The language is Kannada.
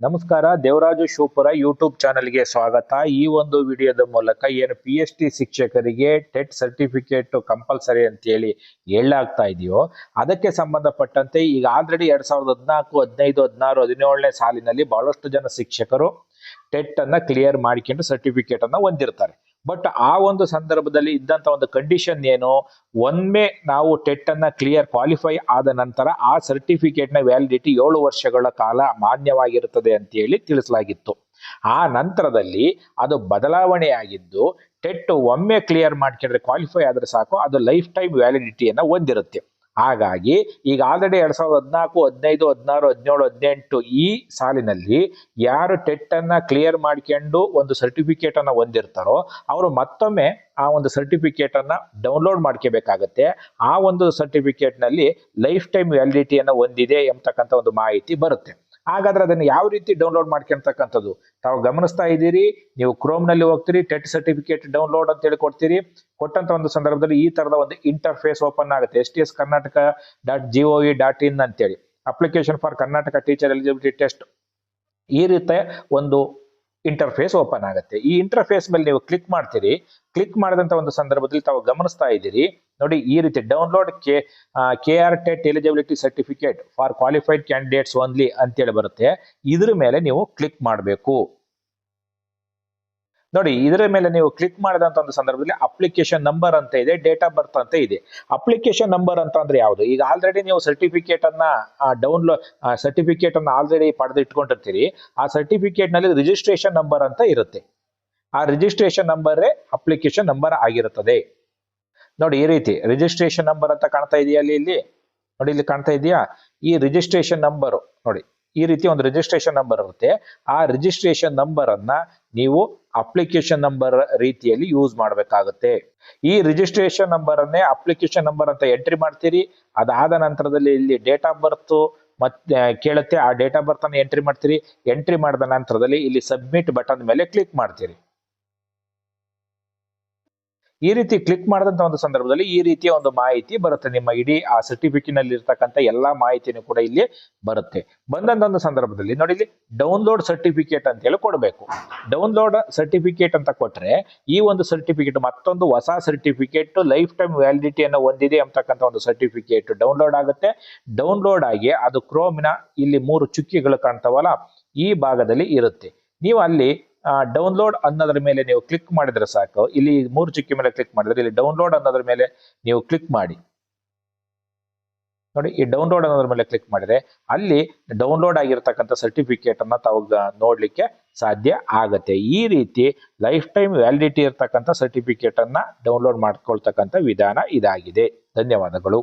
ನಮಸ್ಕಾರ, ದೇವರಾಜು ಶಿವಪುರ ಯೂಟ್ಯೂಬ್ ಚಾನಲ್ಗೆ ಸ್ವಾಗತ. ಈ ಒಂದು ವಿಡಿಯೋದ ಮೂಲಕ ಏನು ಪಿ ಎಚ್ ಡಿ ಶಿಕ್ಷಕರಿಗೆ ಟೆಟ್ ಸರ್ಟಿಫಿಕೇಟ್ ಕಂಪಲ್ಸರಿ ಅಂತೇಳಿ ಹೇಳಾಗ್ತಾ ಇದೆಯೋ, ಅದಕ್ಕೆ ಸಂಬಂಧಪಟ್ಟಂತೆ ಈಗ ಆಲ್ರೆಡಿ ಎರಡ್ ಸಾವಿರದ ಹದಿನಾಲ್ಕು, ಹದಿನೈದು, ಹದಿನಾರು, ಹದಿನೇಳನೇ ಸಾಲಿನಲ್ಲಿ ಬಹಳಷ್ಟು ಜನ ಶಿಕ್ಷಕರು ಟೆಟ್ ಅನ್ನ ಕ್ಲಿಯರ್ ಮಾಡ್ಕೊಂಡು ಸರ್ಟಿಫಿಕೇಟ್ ಅನ್ನ ಹೊಂದಿರ್ತಾರೆ. ಬಟ್ ಆ ಒಂದು ಸಂದರ್ಭದಲ್ಲಿ ಇದ್ದಂತ ಒಂದು ಕಂಡೀಷನ್ ಏನು? ಒಮ್ಮೆ ನಾವು ಟೆಟ್ ಅನ್ನ ಕ್ಲಿಯರ್ ಕ್ವಾಲಿಫೈ ಆದ ನಂತರ ಆ ಸರ್ಟಿಫಿಕೇಟ್ನ ವ್ಯಾಲಿಡಿಟಿ ಏಳು ವರ್ಷಗಳ ಕಾಲ ಮಾನ್ಯವಾಗಿರುತ್ತದೆ ಅಂತ ಹೇಳಿ ತಿಳಿಸಲಾಗಿತ್ತು. ಆ ನಂತರದಲ್ಲಿ ಅದು ಬದಲಾವಣೆ ಆಗಿದ್ದು ಟೆಟ್ ಒಮ್ಮೆ ಕ್ಲಿಯರ್ ಮಾಡ್ಕೊಂಡ್ರೆ ಕ್ವಾಲಿಫೈ ಆದ್ರೆ ಸಾಕು, ಅದು ಲೈಫ್ ಟೈಮ್ ವ್ಯಾಲಿಡಿಟಿಯನ್ನು ಹೊಂದಿರುತ್ತೆ. ಹಾಗಾಗಿ ಈಗ ಆಲ್ರೆಡಿ ಎರಡ್ ಸಾವಿರದ ಹದಿನಾಲ್ಕು, ಹದಿನೈದು, ಹದಿನಾರು, ಹದಿನೇಳು, ಹದಿನೆಂಟು ಈ ಸಾಲಿನಲ್ಲಿ ಯಾರು ಟೆಟ್ಟನ್ನು ಕ್ಲಿಯರ್ ಮಾಡ್ಕೊಂಡು ಒಂದು ಸರ್ಟಿಫಿಕೇಟ್ ಅನ್ನ ಹೊಂದಿರ್ತಾರೋ ಅವರು ಮತ್ತೊಮ್ಮೆ ಆ ಒಂದು ಸರ್ಟಿಫಿಕೇಟ್ ಅನ್ನ ಡೌನ್ಲೋಡ್ ಮಾಡ್ಕೋಬೇಕಾಗತ್ತೆ. ಆ ಒಂದು ಸರ್ಟಿಫಿಕೇಟ್ನಲ್ಲಿ ಲೈಫ್ ಟೈಮ್ ವ್ಯಾಲಿಡಿಟಿಯನ್ನ ಹೊಂದಿದೆ ಎಂಬತಕ್ಕಂಥ ಒಂದು ಮಾಹಿತಿ ಬರುತ್ತೆ. ಹಾಗಾದ್ರೆ ಅದನ್ನು ಯಾವ ರೀತಿ ಡೌನ್ಲೋಡ್ ಮಾಡ್ಕೊಂತಕ್ಕಂಥದ್ದು? ತಾವು ಗಮನಿಸ್ತಾ ಇದ್ದೀರಿ, ನೀವು ಕ್ರೋಮ್ನಲ್ಲಿ ಹೋಗ್ತೀರಿ ಟೆಟ್ ಸರ್ಟಿಫಿಕೇಟ್ ಡೌನ್ಲೋಡ್ ಅಂತ ಹೇಳಿ ಕೊಡ್ತೀರಿ. ಕೊಟ್ಟಂತ ಒಂದು ಸಂದರ್ಭದಲ್ಲಿ ಈ ತರದ ಒಂದು ಇಂಟರ್ಫೇಸ್ ಓಪನ್ ಆಗುತ್ತೆ. S T S Karnataka dot G O V dot in ಅಂತೇಳಿ. Application for Karnataka teacher eligibility test ಈ ರೀತಿಯ ಒಂದು ಇಂಟರ್ಫೇಸ್ ಓಪನ್ ಆಗುತ್ತೆ. ಈ ಇಂಟರ್ಫೇಸ್ ಮೇಲೆ ನೀವು ಕ್ಲಿಕ್ ಮಾಡ್ತೀರಿ ಕ್ಲಿಕ್ ಮಾಡಿದಂತ ಒಂದು ಸಂದರ್ಭದಲ್ಲಿ ತಾವು ಗಮನಿಸ್ತಾ ಇದ್ದೀರಿ. ನೋಡಿ, ಈ ರೀತಿ download K K R TET eligibility certificate for qualified candidates only ಅಂತೇಳಿ ಬರುತ್ತೆ. ಇದ್ರ ಮೇಲೆ ನೀವು ಕ್ಲಿಕ್ ಮಾಡಬೇಕು. ನೋಡಿ, ಇದರ ಮೇಲೆ ನೀವು ಕ್ಲಿಕ್ ಮಾಡಿದಂತ ಒಂದು ಸಂದರ್ಭದಲ್ಲಿ ಅಪ್ಲಿಕೇಶನ್ ನಂಬರ್ ಅಂತ ಇದೆ ಡೇಟ್ ಆಫ್ ಬರ್ತ್ ಅಂತ ಇದೆ. ಅಪ್ಲಿಕೇಶನ್ ನಂಬರ್ ಅಂತ ಅಂದ್ರೆ ಯಾವುದು? ಈಗ ಆಲ್ರೆಡಿ ನೀವು ಸರ್ಟಿಫಿಕೇಟ್ ಅನ್ನ ಡೌನ್ಲೋಡ್ ಸರ್ಟಿಫಿಕೇಟ್ ಅನ್ನ ಆಲ್ರೆಡಿ ಪಡೆದು ಇಟ್ಕೊಂಡಿರ್ತೀರಿ ಆ ಸರ್ಟಿಫಿಕೇಟ್ನಲ್ಲಿ ರಿಜಿಸ್ಟ್ರೇಷನ್ ನಂಬರ್ ಅಂತ ಇರುತ್ತೆ. ಆ ರಿಜಿಸ್ಟ್ರೇಷನ್ ನಂಬರ್ ಅಪ್ಲಿಕೇಶನ್ ನಂಬರ್ ಆಗಿರುತ್ತದೆ. ನೋಡಿ, ಈ ರೀತಿ ರಿಜಿಸ್ಟ್ರೇಷನ್ ನಂಬರ್ ಅಂತ ಕಾಣ್ತಾ ಇದೆಯಾ ಅಲ್ಲಿ, ಇಲ್ಲಿ? ನೋಡಿ, ಇಲ್ಲಿ ಕಾಣ್ತಾ ಇದೆಯಾ? ಈ ರಿಜಿಸ್ಟ್ರೇಷನ್ ನಂಬರ್ ನೋಡಿ. ಈ ರೀತಿ ಒಂದು ರಿಜಿಸ್ಟ್ರೇಷನ್ ನಂಬರ್ ಇರುತ್ತೆ. ಆ ರಿಜಿಸ್ಟ್ರೇಷನ್ ನಂಬರ್ ಅನ್ನ ನೀವು ಅಪ್ಲಿಕೇಶನ್ ನಂಬರ್ ರೀತಿಯಲ್ಲಿ ಯೂಸ್ ಮಾಡಬೇಕಾಗುತ್ತೆ. ಈ ರಿಜಿಸ್ಟ್ರೇಷನ್ ನಂಬರ್ ಅನ್ನೇ ಅಪ್ಲಿಕೇಶನ್ ನಂಬರ್ ಅಂತ ಎಂಟ್ರಿ ಮಾಡ್ತೀರಿ. ಅದಾದ ನಂತರದಲ್ಲಿ ಇಲ್ಲಿ ಡೇಟ್ ಆಫ್ ಬರ್ತ್ ಮತ್ತೆ ಕೇಳುತ್ತೆ. ಆ ಡೇಟ್ ಆಫ್ ಬರ್ತ್ ಅನ್ನು ಎಂಟ್ರಿ ಮಾಡ್ತೀರಿ. ಎಂಟ್ರಿ ಮಾಡಿದ ನಂತರದಲ್ಲಿ ಇಲ್ಲಿ ಸಬ್ಮಿಟ್ ಬಟನ್ ಮೇಲೆ ಕ್ಲಿಕ್ ಮಾಡ್ತೀರಿ. ಈ ರೀತಿ ಕ್ಲಿಕ್ ಮಾಡಿದಂತ ಒಂದು ಸಂದರ್ಭದಲ್ಲಿ ಈ ರೀತಿಯ ಒಂದು ಮಾಹಿತಿ ಬರುತ್ತೆ. ನಿಮ್ಮ ಇಡೀ ಆ ಸರ್ಟಿಫಿಕೇಟ್ನಲ್ಲಿ ಇರ್ತಕ್ಕಂಥ ಎಲ್ಲಾ ಮಾಹಿತಿನೂ ಕೂಡ ಇಲ್ಲಿ ಬರುತ್ತೆ. ಬಂದಂತ ಒಂದು ಸಂದರ್ಭದಲ್ಲಿ ನೋಡಿ ಇಲ್ಲಿ ಡೌನ್ಲೋಡ್ ಸರ್ಟಿಫಿಕೇಟ್ ಅಂತ ಹೇಳಿ ಕೊಡಬೇಕು. ಡೌನ್ಲೋಡ್ ಸರ್ಟಿಫಿಕೇಟ್ ಅಂತ ಕೊಟ್ರೆ ಈ ಒಂದು ಸರ್ಟಿಫಿಕೇಟ್ ಮತ್ತೊಂದು ಹೊಸ ಸರ್ಟಿಫಿಕೇಟ್ ಲೈಫ್ ಟೈಮ್ ವ್ಯಾಲಿಡಿಟಿಯನ್ನು ಹೊಂದಿದೆ ಅಂತಕ್ಕಂಥ ಒಂದು ಸರ್ಟಿಫಿಕೇಟ್ ಡೌನ್ಲೋಡ್ ಆಗುತ್ತೆ. ಡೌನ್ಲೋಡ್ ಆಗಿ ಅದು ಕ್ರೋಮಿನ ಇಲ್ಲಿ ಮೂರು ಚುಕ್ಕಿಗಳು ಕಾಣ್ತಾವಲ್ಲ, ಈ ಭಾಗದಲ್ಲಿ ಇರುತ್ತೆ. ನೀವು ಅಲ್ಲಿ ಡೌನ್ಲೋಡ್ ಅನ್ನೋದ್ರ ಮೇಲೆ ನೀವು ಕ್ಲಿಕ್ ಮಾಡಿದ್ರೆ ಸಾಕು. ಇಲ್ಲಿ ಮೂರು ಚುಕ್ಕಿ ಮೇಲೆ ಕ್ಲಿಕ್ ಮಾಡಿದ್ರೆ ಇಲ್ಲಿ ಡೌನ್ಲೋಡ್ ಅನ್ನೋದ್ರ ಮೇಲೆ ನೀವು ಕ್ಲಿಕ್ ಮಾಡಿ. ನೋಡಿ, ಈ ಡೌನ್ಲೋಡ್ ಅನ್ನೋದ್ರ ಮೇಲೆ ಕ್ಲಿಕ್ ಮಾಡಿದ್ರೆ ಅಲ್ಲಿ ಡೌನ್ಲೋಡ್ ಆಗಿರ್ತಕ್ಕಂಥ ಸರ್ಟಿಫಿಕೇಟ್ ಅನ್ನ ತಾವು ನೋಡ್ಲಿಕ್ಕೆ ಸಾಧ್ಯ ಆಗತ್ತೆ. ಈ ರೀತಿ ಲೈಫ್ ಟೈಮ್ ವ್ಯಾಲಿಡಿಟಿ ಇರ್ತಕ್ಕಂಥ ಸರ್ಟಿಫಿಕೇಟ್ ಅನ್ನ ಡೌನ್ಲೋಡ್ ಮಾಡ್ಕೊಳ್ತಕ್ಕಂಥ ವಿಧಾನ ಇದಾಗಿದೆ. ಧನ್ಯವಾದಗಳು.